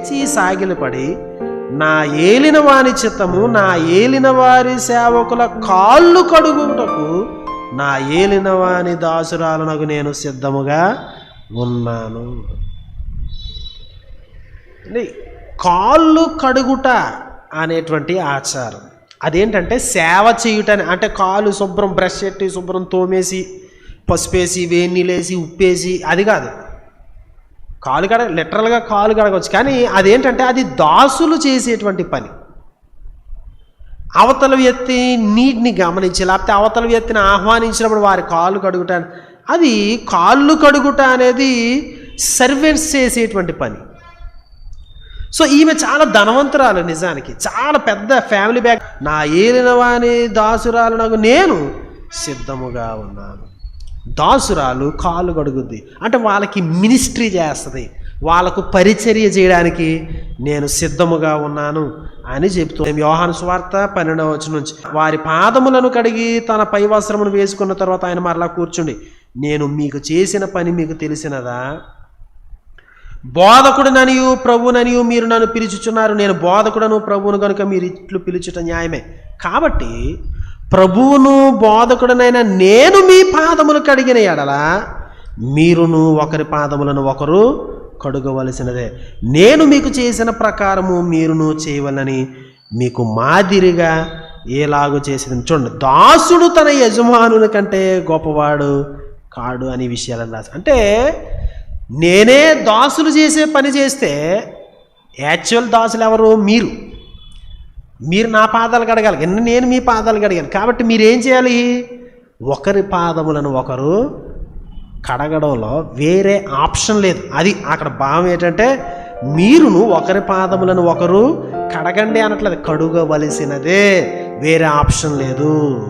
లేచి సాగిలపడి నా ఏలిన వాని చిత్తము నా ఏలిన వారి సేవకుల కాళ్ళు కడుగుటకు నా ఏలిన వాని దాసురాలనకు నేను సిద్ధముగా ఉన్నాను. కాళ్ళు కడుగుట అనేటువంటి ఆచారం. అదేంటంటే సేవ చేయుటని అంటే కాలు శుభ్రం బ్రష్ పెట్టి శుభ్రం తోమేసి పసుపేసి వేడి నీళ్ళేసి ఉప్పేసి అది కాదు. కాలు కడ లిటరల్గా కాలు కడగవచ్చు. కానీ అదేంటంటే అది దాసులు చేసేటువంటి పని. అవతల వ్యక్తి నీటిని గమనించి లేకపోతే అవతల వ్యక్తిని ఆహ్వానించినప్పుడు వారి కాళ్ళు కడుగుట అది కాళ్ళు కడుగుట అనేది సర్వెంట్స్ చేసేటువంటి పని. సో ఈమె చాలా ధనవంతురాలు నిజానికి. చాలా పెద్ద ఫ్యామిలీ బ్యాక్ నా ఏలినవాని దాసురాలు నాకు నేను సిద్ధముగా ఉన్నాను. దాసురాలు కాళ్ళు కడుగుద్ది. అంటే వాళ్ళకి మినిస్ట్రీ చేస్తుంది. వాళ్ళకు పరిచర్య చేయడానికి నేను సిద్ధముగా ఉన్నాను అని చెప్తూ యోహాను స్వార్త పన్నెండవ నుంచి. వారి పాదములను కడిగి తన పై వస్త్రమును వేసుకున్న తర్వాత ఆయన మరలా కూర్చుండి నేను మీకు చేసిన పని మీకు తెలిసినదా? బోధకుడుననియు ప్రభుననియు మీరు నన్ను పిలుచుచున్నారు. నేను బోధకుడను ప్రభువును కనుక మీరు ఇట్లు పిలుచుట న్యాయమే. కాబట్టి ప్రభువును బోధకుడనైన నేను మీ పాదములు కడిగిన ఎడల మీరును ఒకరి పాదములను ఒకరు కడుగవలసినదే. నేను మీకు చేసిన ప్రకారము మీరును చేయవలని మీకు మాదిరిగా ఏలాగు చేసింది చూడండి దాసుడు తన యజమానుని కంటే గొప్పవాడు కాడు అనే విషయాలను రాసి అంటే నేనే దాసులు చేసే పని చేస్తే యాక్చువల్ దాసులు ఎవరు? మీరు. మీరు నా పాదాలు కడగాలి. ఎన్ని నేను మీ పాదాలు కడిగాను. కాబట్టి మీరేం చేయాలి? ఒకరి పాదములను ఒకరు కడగడంలో వేరే ఆప్షన్ లేదు. అది అక్కడ భావం ఏంటంటే మీరును ఒకరి పాదములను ఒకరు కడగండి అనట్లేదు. కడుగవలసినదే. వేరే ఆప్షన్ లేదు.